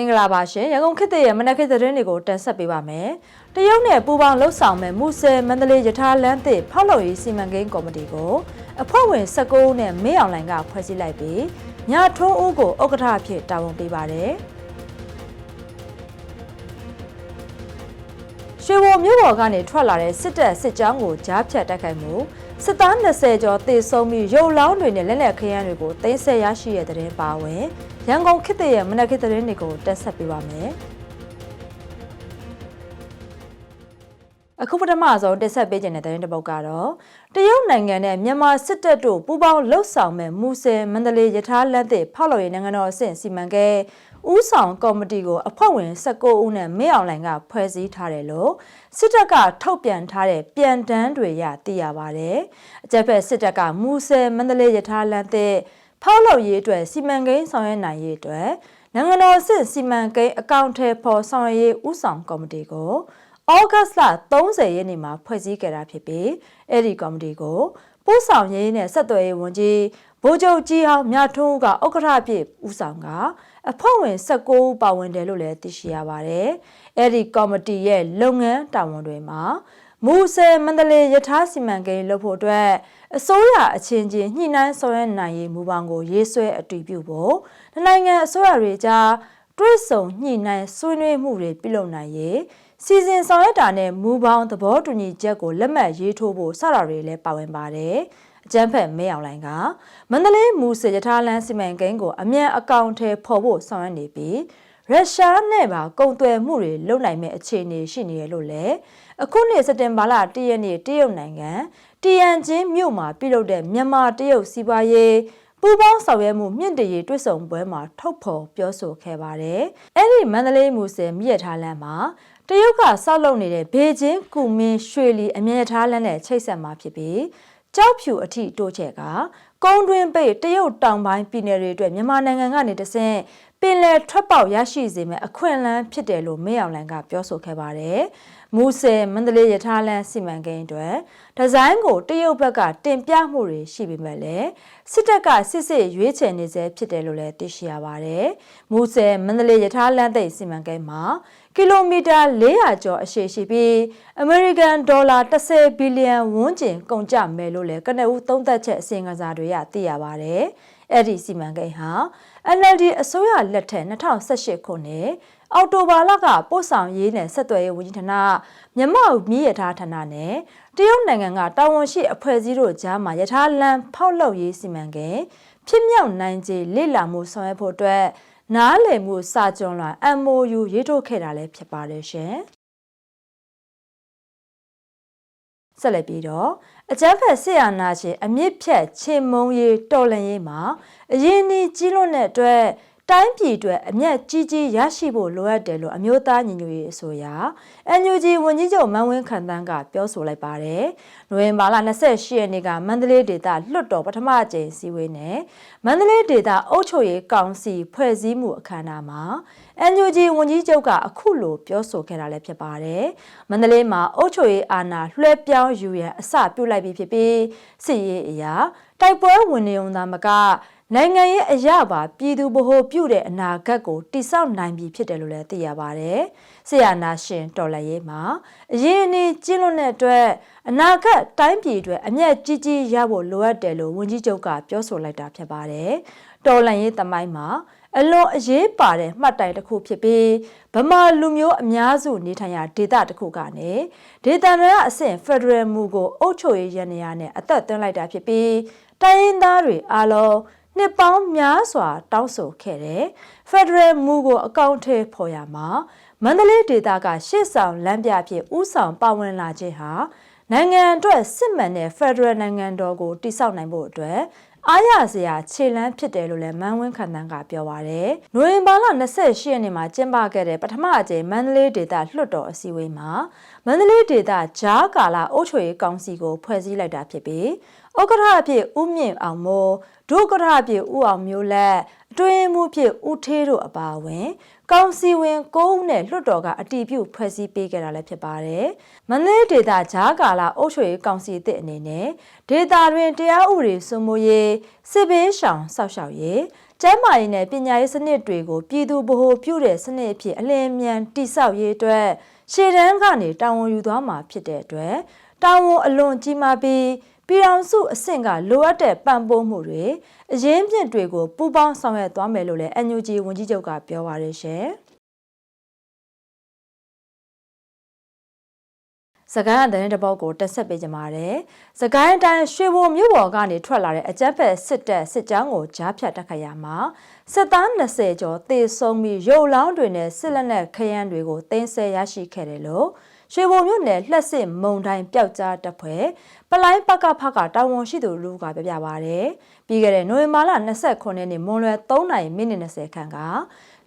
င်္ဂလာပါရှင်ရန်ကုန်ခေတ်သစ်ရဲ့မနက်ခေတ်သတင်းတွေကိုတင်ဆက်ပေးပါမယ်။တရုတ်နယ်ပူပေါင်းလှုပ်ဆောင်မဲ့မူဆယ်မန္တလေးယထာလမ်းသစ်ဖောက်လုပ်ရေးစီမံကိန်းကော်မတီကိုအဖွဲ့ဝင်19ဦးနဲ့မင်းအောင်လှိုင်ကဖွဲ့စည်းလိုက်ပြီးညထွန်းဦးကိုဥက္ကဋ္ဌအဖြစ်တာဝန်ပေးပါတယ်။ရွှေဘုံမြို့ပေါ်ကနေထွက်လာတဲ့စစ်တပ်စစ်ကြောင်းကိုကြားဖြတ်တိုက်ခိုက်မှုစစ်သား20ကျော်တေဆုံးပြီးရုပ်လောင်းတွေနဲ့လက်လက်ခရမ်းတွေကိုသိမ်းဆည်းရရှိတဲ့တဲ့တင်ပါဝင် ရန်ကုန်ခေတ်သစ်ရဲ့မနက်ခေတ်သတင်းတွေကိုတက်ဆက်ပေးပါမယ်။အခုပထမဆုံးတက်ဆက်ပေးခြင်းတဲ့သတင်းတစ်ပုဒ်ကတော့တရုတ်နိုင်ငံနဲ့မြန်မာစစ်တပ်တို့ပူးပေါင်းလှုပ်ဆောင်မဲ့မူဆယ်မန္တလေးယထာလက်သစ်ဖောက်လို့ရနိုင်ငံတော်အဆင့်စီမံကိန်းဦးဆောင်ကော်မတီကိုအဖွဲ့ဝင်19ဦးနဲ့မင်းအောင်လှိုင်ကဖွဲ့စည်းထားတယ်လို့စစ်တပ်ကထုတ်ပြန်ထားတဲ့ပြန်တန်းတွေရသိရပါတယ်။အကြက်ဖက်စစ်တပ်ကမူဆယ်မန္တလေးယထာလက်သစ် ဖောက်လုပ်ရေးအတွက်စီမံကိန်းဆောင်ရွက်နိုင်ရေးအတွက်နိုင်ငံတော်အဆင့်စီမံကိန်းအကောင့်ထဲပေါ်ဆောင်ရွက်ရေးဦးဆောင်ကော်မတီကိုဩဂတ်လ30ရက်နေ့မှာဖွဲ့စည်းခဲ့တာဖြစ်ပြီးအဲ့ဒီကော်မတီကိုပို့ဆောင်ရေးနဲ့ဆက်သွယ်ရေးဝန်ကြီးဗိုလ်ချုပ်ကြီးဟောင်းမြထွန်းဦးကဥက္ကဋ္ဌဖြစ်ဦးဆောင်ကအဖွဲ့ဝင်19ဦးပါဝင်တယ်လို့လည်းသိရှိရပါတယ်။အဲ့ဒီကော်မတီရဲ့လုပ်ငန်းတာဝန်တွေမှာ မူဆယ်မန္တလေးယထာစီမံကိန်းလုပ်ဖို့အတွက်အစိုးရအချင်းချင်းညှိနှိုင်းဆောင်ရွက်နိုင်ရေးမူပေါင်းကိုရေးဆွဲအတည်ပြုဖို့နိုင်ငံအစိုးရတွေကြားတွဲဆုံညှိနှိုင်းဆွေးနွေးမှုတွေပြုလုပ်နိုင်ရေးစီစဉ်ဆောင်ရွက်တာနဲ့မူပေါင်းသဘောတူညီချက်ကိုလက်မှတ်ရေးထိုးဖို့စတာတွေလည်းပါဝင်ပါတယ်။အကျန်းဖက်မဲအောင်လိုင်းကမန္တလေးမူစရထားလန်းစီမံကိန်းကိုအမြန်အကောင့်ထဲပေါ်ဖို့ဆောင်ရွက်နေပြီးရုရှားနဲ့ပါကုန်သွယ်မှုတွေလုပ်နိုင်မဲ့အခြေအနေရှိနေရလို့လည်း အခုနှစ်စက်တင်ဘာလ၁ရက်နေ့တရုတ်နိုင်ငံတရန်ချင်းမြို့မှာပြုလုပ်တဲ့မြန်မာတရုတ်စီးပွားရေးပူပေါင်းဆောင်ရွက်မှုမြင့်တရေးတွစ်ဆုံပွဲမှာထုတ်ဖော်ပြောဆိုခဲ့ပါတယ်။အဲ့ဒီမန္တလေးမူဆယ်မြစ်ထားလမ်းမှာတရုတ်ကဆောက်လုပ်နေတဲ့ဘေကျင်းကူမင်းရွှေလီအမြဲထားလမ်းနဲ့ချိတ်ဆက်မှာဖြစ်ပြီးကြောက်ဖြူအထိတိုးချက်ကကုန်းတွင်းပိတ်တရုတ်တောင်ပိုင်းပြည်နယ်တွေအတွက်မြန်မာနိုင်ငံကနေတဆင့် ပင်လယ်ထွက်ပေါက်ရရှိစေမယ့်အခွင့်အလမ်းဖြစ်တယ်လို့မေအောင်လန်ကပြောဆိုခဲ့ပါတယ်။မူဆယ်မန္တလေးရထားလမ်းစီမံကိန်းအတွက်ဒီဇိုင်းကိုတရုတ်ဘက်ကတင်ပြမှုတွေရှိပေမဲ့လည်းစစ်တပ်ကစစ်စစ်ရွေးချယ်နေစေဖြစ်တယ်လို့လည်းသိရှိရပါတယ်။မူဆယ်မန္တလေးရထားလမ်းသိပ်စီမံကိန်းမှာကီလိုမီတာ400ကျော်အရှည်ရှိပြီးအမေရိကန်ဒေါ်လာ10ဘီလီယံဝန်းကျင်ကုန်ကျမယ်လို့လည်းကနဦးသုံးသပ်ချက်အစီရင်ခံစာတွေကသိရပါတယ်။ အဲ့ဒီစီမံကိန်းဟာ NLD အစိုးရလက်ထက်2018ခုနှစ်အော်တိုဘာလကပို့ဆောင်ရေးနဲ့ဆက်သွယ်ရေးဝန်ကြီးဌာနမြမမြည်ရထားဌာနနဲ့တရုတ်နိုင်ငံကတာဝန်ရှိအဖွဲ့အစည်းတို့ကြားမှာယထာလန်ဖောက်လုပ်ရေးစီမံကိန်းဖြစ်မြောက်နိုင်ခြေလေ့လာမှုဆောင်ရွက်ဖို့အတွက်နားလည်မှုစာကြွန်လွန် MOU ရေးထုတ်ခဲ့တာလည်းဖြစ်ပါတယ်ရှင် ဆက်လက်ပြီးတော့အကြမ်းဖက်ဆရာနာရှင်အမြင့်ဖြတ်ချေမုံရေးတော်လန်ရေးမှာအရင်ဒီကြီးလွတ်တဲ့အတွက် တိုင်းပြည်အတွက်အမျက်ကြီးကြီးရရှိဖို့လိုအပ်တယ်လို့အမျိုးသားညီညွတ်ရေးအစိုးရ NUG ဝန်ကြီးချုပ်မန်ဝင်းခန့်တန်းကပြောဆိုလိုက်ပါတယ်။နိုဝင်ဘာလ28ရက်နေ့ကမန္တလေးဒေသလွှတ်တော်ပထမအကြိမ်စည်းဝေးနဲ့မန္တလေးဒေသအုပ်ချုပ်ရေးကောင်စီဖွဲ့စည်းမှုအခမ်းအနားမှာ NUG ဝန်ကြီးချုပ်ကအခုလိုပြောဆိုခဲ့တာလည်းဖြစ်ပါတယ်။မန္တလေးမှာအုပ်ချုပ်ရေးအာဏာလွှဲပြောင်းယူရန်အစပြုလိုက်ပြီးဖြစ်ပြီးစစ်ရေးအရာတိုက်ပွဲဝင်နေုံသာမက နိုင်ငံရဲ့အရာပါပြည်သူဗဟိုပြုတဲ့အနာဂတ်ကိုတိစောက်နိုင်ပြီဖြစ်တယ်လို့လည်းသိရပါတယ်။ဆရာနာရှင်တော်လှန်ရေးမှာအရင်အနည်းကျင်းလွတ်တဲ့အတွက်အနာဂတ်တိုင်းပြည်အတွက်အမျက်ကြီးကြီးရဖို့လိုအပ်တယ်လို့ဝန်ကြီးချုပ်ကပြောဆိုလိုက်တာဖြစ်ပါတယ်။တော်လှန်ရေးသမိုင်းမှာအလွန်အရေးပါတဲ့မှတ်တိုင်တစ်ခုဖြစ်ပြီးဗမာလူမျိုးအများစုနေထိုင်ရာဒေသတစ်ခုကနေဒေသတွေကအဆင့်ဖက်ဒရယ်မူကိုအုပ်ချုပ်ရေးရန်ရာနဲ့အသက်သွင်းလိုက်တာဖြစ်ပြီးတိုင်းရင်းသားတွေအားလုံး နှစ်ပေါင်းများစွာ တောင်းဆိုခဲ့တဲ့ Federal မူကိုအကောင့်ထဲပေါ်ရမှာမန္တလေးဒေသကရှေ့ဆောင်လမ်းပြဖြစ်ဥဆောင်ပါဝင်လာခြင်းဟာနိုင်ငံအတွက်စစ်မှန်တဲ့ Federal နိုင်ငံတော်ကိုတိစောက်နိုင်ဖို့အတွက်အားရစရာခြေလမ်းဖြစ်တယ်လို့လည်းမန်းဝင်းခန္တန်းကပြောပါရယ်။နိုဝင်ဘာလ28ရက်နေ့မှာကျင်းပခဲ့တဲ့ပထမအကြိမ်မန္တလေးဒေသလွှတ်တော်အစည်းအဝေးမှာမန္တလေးဒေသဂျားကာလာအုပ်ချုပ်ရေးကောင်စီကိုဖွဲ့စည်းလိုက်တာဖြစ်ပြီးဥက္ကဋ္ဌအဖြစ်ဦးမြင့်အောင်မိုး ဒုက္ကဋ္ဌအဖြစ်ဦးအောင်မျိုးလက်အတွင်းမှုဖြစ်ဦးထေးတို့အပါအဝင် ကောင်စီဝင်၉ဦးနဲ့လွှတ်တော်ကအတီးပြုဖွဲ့စည်းပေးခဲ့တာလည်းဖြစ်ပါတယ်။မန္တလေးဒေသဂျားကာလာအုပ်ချုပ်ရေးကောင်စီအသစ်အနေနဲ့ဒေသတွင်တရားဥပဒေစိုးမိုးရေးစစ်ဘေးရှောင်စောက်ရှောက်ရေးကျန်းမာရေးနဲ့ပညာရေးစနစ်တွေကိုပြည်သူဗဟိုပြုတဲ့စနစ်အဖြစ်အလင်းအမြန်တိဆောက်ရေးအတွက်ရှေ့တန်းကနေတာဝန်ယူသွားမှာဖြစ်တဲ့အတွက်တာဝန်အလွန်ကြီးမားပြီး ပြည်အောင်စုအဆင့်ကလိုအပ်တဲ့ပံ့ပိုးမှုတွေအရင်းမြစ်တွေကိုပူးပေါင်းဆောင်ရွက်သွားမယ်လို့လည်း NUG ဝန်ကြီးချုပ်ကပြောပါရရှင်။စကိုင်းအတဲ့တပုတ်ကိုတက်ဆက်ပေးကြပါတယ်။စကိုင်းတိုင်းရွှေဘိုမြို့ပေါ်ကနေထွက်လာတဲ့အကြက်ဖက်စစ်တပ်စစ်ကြောင်းကိုကြားဖြတ်တက်ခရမှာစစ်သား20ကျော်တေဆုံးပြီးရုပ်လောင်းတွေနဲ့စစ်လက်နက်ခရမ်းတွေကိုတင်းဆဲရရှိခဲ့တယ်လို့ ရွှေဘုံမြို့နယ်လှက်စစ်မုံတိုင်းပျောက်ကြားတပ်ဖွဲ့ပလိုင်းပကဖကတာဝန်ရှိသူလူကပြပြပါရတယ်။ပြီးခဲ့တဲ့နိုဝင်ဘာလ29ရက်နေ့မွန်လွယ်3:30မိနစ်20ခန့်က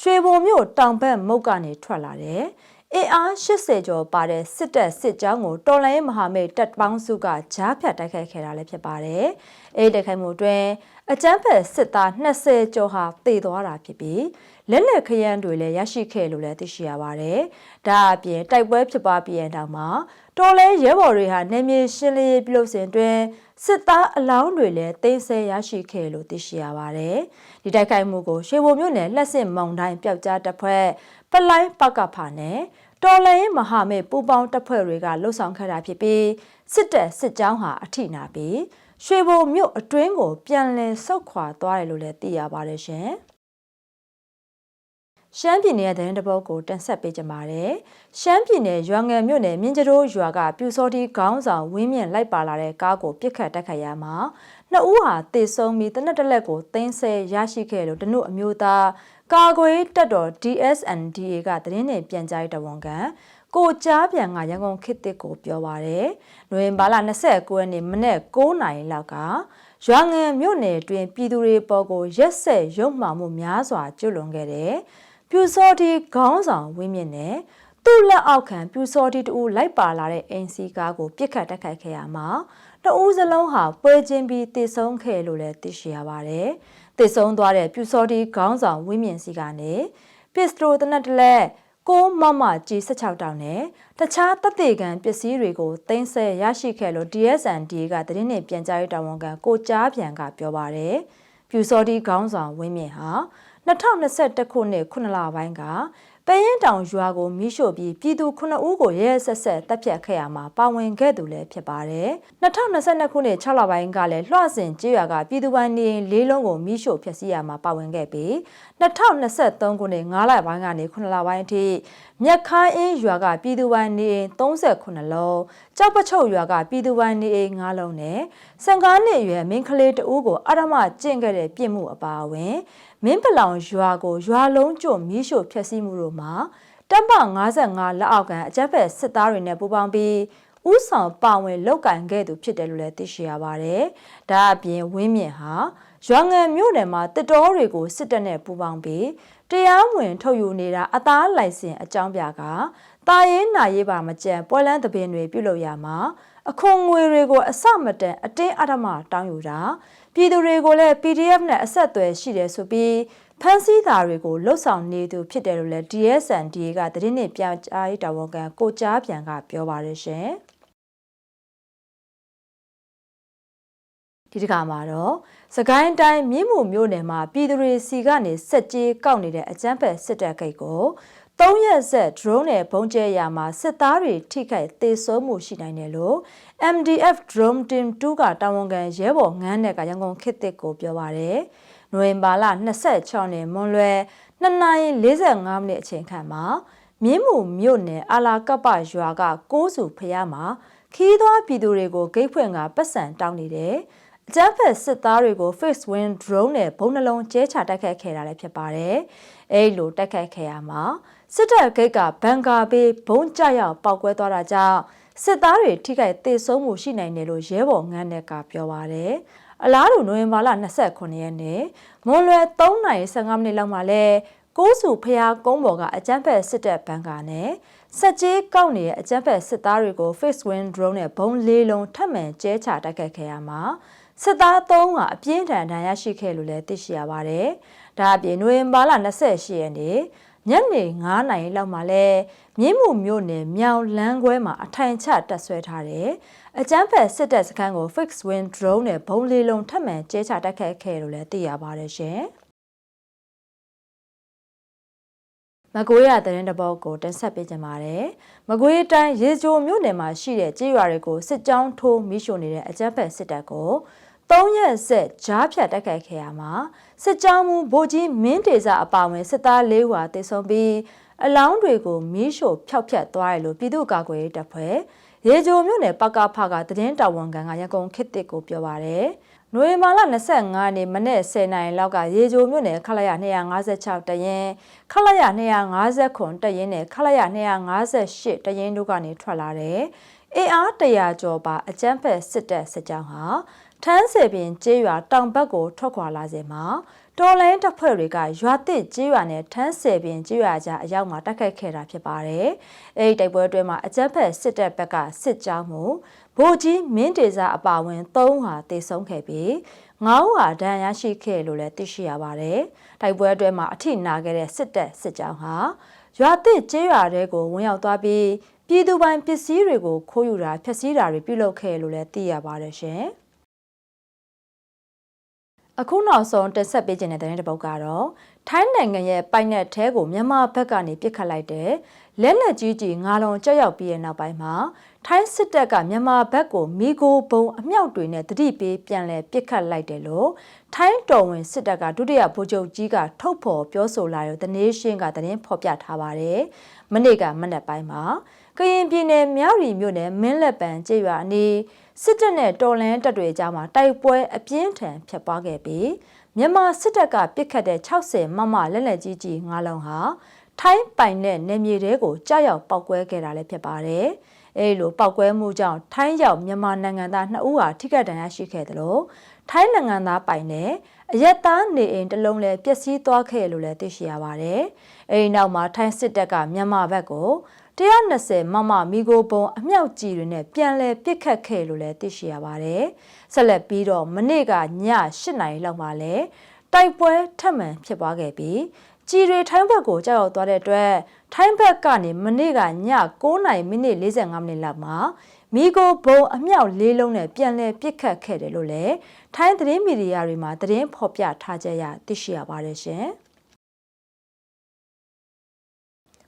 ရွှေဘုံမြို့တောင်ဘက်မုတ်ကနေထွက်လာတယ်။အင်အား80ကျော်ပါတဲ့စစ်တပ်စစ်ကြောင်းကိုတော်လိုင်းမဟာမိတ်တပ်ပေါင်းစုကကြားဖြတ်တိုက်ခိုက်ခဲ့တာလည်းဖြစ်ပါတယ်။အဲဒီတိုက်ခိုက်မှုအတွင်းအကြမ်းဖက်စစ်သား20ကျော်ဟာတေသွားတာဖြစ်ပြီး လက်လက်ခရမ်းတွေလည်းရရှိခဲ့လို့လည်းသိရှိရပါတယ်။ဒါအပြင်တိုက်ပွဲဖြစ်ပွားပြီးတဲ့နောက်မှာတော်လဲရဲဘော်တွေဟာနေမြေရှင်းလင်းရေးပြုလုပ်စဉ်တွင်စစ်သားအလောင်းတွေလည်းတင်းဆဲရရှိခဲ့လို့သိရှိရပါတယ်။ဒီတိုက်ခိုက်မှုကိုရွှေဘိုမြို့နယ်လက်စစ်မောင်တိုင်းပျောက်ကြားတပ်ဖွဲ့ပလိုင်းပကဖာနဲ့တော်လှန်ရေးမဟာမိတ်ပူးပေါင်းတပ်ဖွဲ့တွေကလှုပ်ဆောင်ခဲ့တာဖြစ်ပြီးစစ်တပ်စစ်ကြောင်းဟာအထိနာပြီးရွှေဘုံမြို့အတွင်းကိုပြန်လည်ဆုတ်ခွာသွားတယ်လို့လည်းသိရပါတယ်ရှင်။ ရှမ်းပြည်နယ်တဲ့တပုတ်ကိုတင်ဆက်ပေးကြပါမယ်။ရှမ်းပြည်နယ်ရွာငံမြို့နယ်မြင်းကျိုးရွာကပြူစောတိခေါင်းဆောင်ဝင်းမြင့်လိုက်ပါလာတဲ့ကားကိုပြစ်ခတ်တိုက်ခိုက်ရမှာနှစ်ဦးဟာတေဆုံးပြီးတနက်တလက်ကိုတင်းဆဲရရှိခဲ့လို့တနုအမျိုးသားကာကွယ်တပ်တော် DSNDA ကသတင်းနဲ့ပြန်ကြားရေးတဝန်ခံကိုကြားပြန်ကရန်ကုန်ခေတ်တစ်ကိုပြောပါရယ်။နိုဝင်ဘာလ29ရက်နေ့မနေ့9နာရီလောက်ကရွာငံမြို့နယ်တွင်ပြည်သူတွေပေါ်ကိုရက်ဆက်ရုံမှောင်မှုများစွာကျွလွန်ခဲ့တယ်။ ပြူစောတီခေါင်းဆောင်ဝင်းမြင့်နဲ့သူ့လက်အောက်ခံပြူစောတီတူလိုက်ပါလာတဲ့ NC ကားကိုပြစ်ခတ်တိုက်ခိုက်ခဲ့ရမှာတအူးစလုံးဟာပွဲချင်းပြီးတည်ဆုံးခဲ့လို့လည်းသိရှိရပါတယ်။တည်ဆုံးသွားတဲ့ပြူစောတီခေါင်းဆောင်ဝင်းမြင့်စီကနေပစ္စတိုတနက်တလက်ကိုမမကြီး16တောင်နဲ့တခြားတပ်သေးကန်ပစ္စည်းတွေကိုသိမ်းဆည်းရရှိခဲ့လို့ DSND ကသတင်းနဲ့ပြန်ကြားရေးတာဝန်ခံကိုကြားပြန်ကပြောပါတယ်။ပြူစောတီခေါင်းဆောင်ဝင်းမြင့်ဟာ 2021ခုနှစ်9လပိုင်းကပရင်တောင်ရွာကိုမိရှို့ပြီးပြည်သူ9ဦးကိုရဲဆက်ဆက်တပ်ဖြတ်ခဲ့ရမှာပါဝင်ခဲ့သူလည်းဖြစ်ပါတယ်။2022ခုနှစ်6လပိုင်းကလည်းလွှစင်ကျေးရွာကပြည်သူပိုင်းနေလေးလုံးကိုမိရှို့ဖျက်ဆီးရမှာပါဝင်ခဲ့ပြီး 2023ခုနှစ်9လပိုင်းကနေ9လပိုင်းအထိမြက်ခိုင်းအင်းရွာကပြည်သူပိုင်းနေ38လုံးကြောက်ပချုပ်ရွာကပြည်သူပိုင်းနေ9လုံးနဲ့စံကားနှစ်ရွယ်မင်းကလေးတဦးကိုအရမကျင့်ခဲ့တဲ့ပြစ်မှုအပါအဝင်မင်းပလောင်ရွာကိုရွာလုံးကျွတ်မီးရှို့ဖျက်ဆီးမှုတို့မှာတပ်မ55လက်အောက်ကန်အကြက်ဖက်စစ်သားတွေနဲ့ပူးပေါင်းပြီးဥဆောင်ပါဝင်လောက်ကင်ခဲ့သူဖြစ်တယ်လို့လည်းသိရှိရပါတယ်။ဒါအပြင်ဝင်းမြင့်ဟာ ရွာငံမြို့နယ်မှာတစ်တော်တွေကိုစစ်တပ်နဲ့ပူးပေါင်းပြီးတရားဝင်ထုတ်ယူနေတာအသားလိုင်စင်အကြောင်းပြကတာရေးနာရေးပါမကြံပွဲလန်းသပင်တွေပြုလုပ်ရမှာအခွန်ငွေတွေကိုအစမတန်အတင်းအဓမ္မတောင်းယူတာပြည်သူတွေကိုလည်း PDF နဲ့အဆက်အသွယ်ရှိတယ်ဆိုပြီးဖန်ဆီးတာတွေကိုလှုပ်ဆောင်နေသူဖြစ်တယ်လို့လည်း DSND ကသတင်းနဲ့ပြန်ကြားရေးတာဝန်ခံကိုကြားပြန်ကပြောပါတယ်ရှင် ဒီတခါမှာတော့စကိုင်းတိုင်းမြင်းမှုမြို့နယ်မှာပြည်သူတွေစီကနေစက်ကြီးကောက်နေတဲ့အကြမ်းဖက်စစ်တပ်ကိတ်ကို၃ရက်ဆက် drone နဲ့ဘုံကျဲရာမှာစစ်သားတွေထိခိုက်သေဆုံးမှုရှိနိုင်တယ်လို့ MDF drone team 2ကတာဝန်ခံရဲဘော်ငန်းနဲ့ကရန်ကုန်ခေတ်သစ်ကိုပြောပါရယ်နိုဝင်ဘာလ26ရက်နေ့မွန်လွယ်2နာရီ45မိနစ်အချိန်ခန့်မှာမြင်းမှုမြို့နယ်အာလာကပ္ပရွာကကိုးစုဖျားမှာခီးသွားပြည်သူတွေကိုဂိတ်ဖွင့်ကပတ်စံတောင်းနေတယ် အကြမ်းဖက်စစ်သားတွေကို face wind drone နဲ့ဘုံနှလုံးကျဲချတိုက်ခိုက်ခဲ့တာလည်းဖြစ်ပါတယ်။အဲဒီလိုတိုက်ခိုက်ခဲ့ရမှာစစ်တပ်ဂိတ်ကဘန်ကာပေးဘုံကြရောက်ပောက်ကွဲသွားတာကြောင့်စစ်သားတွေထိခိုက်သေဆုံးမှုရှိနိုင်တယ်လို့ရဲဘော်ငန်းတဲ့ကပြောပါတယ်။အလားတူနိုဝင်ဘာလ29ရက်နေ့မွန်လွယ်3:15မိနစ်လောက်မှာလဲကိုးစုဖျားကုန်းပေါ်ကအကြမ်းဖက်စစ်တပ်ဘန်ကာနဲ့စက်ကြီးကောက်နေတဲ့အကြမ်းဖက်စစ်သားတွေကို face wind drone နဲ့ဘုံလေးလုံးထပ်မံကျဲချတိုက်ခိုက်ခဲ့ရမှာ စစ်သား၃ကအပြင်းထန်ဒဏ်ရာရှိခဲ့လို့လည်းသိရှိရပါတယ်။ဒါအပြင်နိုဝင်ဘာလ28ရက်နေ့ညနေ9နာရီလောက်မှာလဲမြင်းမှုမြို့နယ်မြောင်လန်းခွဲမှာအထိုင်ချတပ်ဆွဲထားတယ်။အကြမ်းဖက်စစ်တပ်စခန်းကို fixed wing drone နဲ့ဘုံလေးလုံးထပ်မံကျဲချတိုက်ခိုက်ခဲ့လို့လည်းသိရပါတယ်ရှင်။မကွေးရသတင်းတပုတ်ကိုတင်ဆက်ပေးကြပါမယ်။မကွေးတိုင်းရေကြိုမြို့နယ်မှာရှိတဲ့ကြေးရွာတွေကိုစစ်ကြောင်းထိုးမိရှို့နေတဲ့အကြမ်းဖက်စစ်တပ်ကို ၃ရက်ဆက်ကြားဖြတ်တိုက်ခိုက်ခဲ့ရမှာစစ်ကြောင်းမူဗိုလ်ကြီးမင်းတေစာအပါအဝင်စစ်သား၄ဦးဟာတေဆုံးပြီးအလောင်းတွေကိုမိရှို့ဖျောက်ဖျက်သွားတယ်လို့ပြည်သူ့ကာကွယ်ရေးတပ်ဖွဲ့ရေကြိုမြို့နယ်ပကဖကသတင်းတာဝန်ခံကရန်ကုန်ခေတ်တစ်ကိုပြောပါရယ်။နိုဝင်ဘာလ25ရက်နေ့မနေ့10နာရီလောက်ကရေကြိုမြို့နယ်ခလာရ256တရင်ခလာရ250ခွန်တရင်နဲ့ခလာရ258တရင်တို့ကနေထွက်လာတယ်။အင်အား100ကျော်ပါအကြမ်းဖက်စစ်တပ်စစ်ကြောင်းဟာ ထန်းစေပင်ကျေးရွာတောင်ဘက်ကိုထွက်ခွာလာစဉ်မှာတော်လိုင်းတပ်ဖွဲ့တွေကရွာတစ်ကျေးရွာနဲ့ထန်းစေပင်ကျေးရွာကြားအရောက်မှာတိုက်ခိုက်ခဲ့တာဖြစ်ပါတယ်။အဲဒီတိုက်ပွဲအတွင်းမှာအကြမ်းဖက်စစ်တပ်ဘက်ကစစ်ကြောင်းမှုဗိုလ်ကြီးမင်းတေစာအပါဝင်၃ဟာတေဆုံးခဲ့ပြီးငါးဦးဟာဒဏ်ရာရှိခဲ့လို့လည်းသိရှိရပါတယ်။တိုက်ပွဲအတွင်းမှာအထိနာခဲ့တဲ့စစ်တပ်စစ်ကြောင်းဟာရွာတစ်ကျေးရွာတွေကိုဝင်ရောက်သွားပြီးပြည်သူပိုင်ပစ္စည်းတွေကိုခိုးယူတာဖျက်ဆီးတာတွေပြုလုပ်ခဲ့လို့လည်းသိရပါတယ်ရှင်။ အခုနောက်ဆုံးတက်ဆက်ပေးခြင်းတဲ့တဲ့ပုတ်ကတော့ထိုင်းနိုင်ငံရဲ့ပိုင်နက်ထဲကိုမြန်မာဘက်ကနေပြစ်ခတ်လိုက်တဲ့လက်လက်ကြီးကြီးငါလုံးကြောက်ရောက်ပြီးတဲ့နောက်ပိုင်းမှာထိုင်းစစ်တပ်ကမြန်မာဘက်ကိုမိโกဘုံအမြောက်တွေနဲ့တတိပေးပြန်လဲပြစ်ခတ်လိုက်တယ်လို့ထိုင်းတော်ဝင်စစ်တပ်ကဒုတိယဗိုလ်ချုပ်ကြီးကထုတ်ဖော်ပြောဆိုလာတဲ့ The Nation ကသတင်းဖော်ပြထားပါတယ်။ မနေ့ကမနက်ပိုင်းမှာကရင်ပြည်နယ်မြောက်ရီမြို့နယ်မင်းလက်ပံကျေးရွာအနီးစစ်တပ်နဲ့တော်လန်တပ်တွေကြားမှာတိုက်ပွဲအပြင်းထန်ဖြစ်ပွားခဲ့ပြီးမြန်မာစစ်တပ်ကပစ်ခတ်တဲ့60မမလက်လက်ကြီးကြီးငါးလုံးဟာထိုင်းပိုင်တဲ့နယ်မြေတွေကိုကြားရောက်ပောက်ကွဲခဲ့တာလည်းဖြစ်ပါတယ်။အဲဒီလိုပောက်ကွဲမှုကြောင့်ထိုင်းရောက်မြန်မာနိုင်ငံသား2ဦးဟာထိခိုက်ဒဏ်ရာရှိခဲ့တယ်လို့ထိုင်းနိုင်ငံသားပိုင်တဲ့ အရက်သားနေအိမ်တစ်လုံးလည်းပျက်စီးသွားခဲ့လို့လည်းသိရှိရပါတယ်။အဲဒီနောက်မှာထိုင်းစစ်တပ်ကမြန်မာဘက်ကို120မမမီဂိုပုံအမြောက်ကြီးတွေနဲ့ပြန်လဲပစ်ခတ်ခဲ့လို့လည်းသိရှိရပါတယ်။ဆက်လက်ပြီးတော့မနေ့ကည8နာရီလောက်မှာလဲတိုက်ပွဲထပ်မံဖြစ်ပွားခဲ့ပြီးကြီးတွေထိုင်းဘက်ကိုကြောက်ရောက်သွားတဲ့အတွက်ထိုင်းဘက်ကနေမနေ့ကည9:45မိနစ်45မိနစ်လောက်မှာ မီဂိုဘုံအမြောက်လေးလုံးနဲ့ပြန်လဲပစ်ခတ်ခဲ့တယ်လို့လည်းထိုင်းသတင်းမီဒီယာတွေမှာသတင်းဖော်ပြထားကြရသိရှိရပါတယ်ရှင်။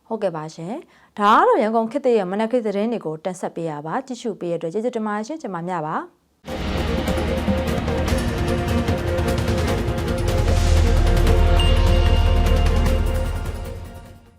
ဟုတ်ကဲ့ပါရှင်ဒါကတော့ရန်ကုန်ခေတ်သစ်ရဲ့မနက်ခေတ်သတင်းတွေကိုတင်ဆက်ပေးရပါကြည့်ရှုပေးရတဲ့အတွက်ကျေးဇူးတင်ပါတယ်ရှင်ကျွန်မမြပါ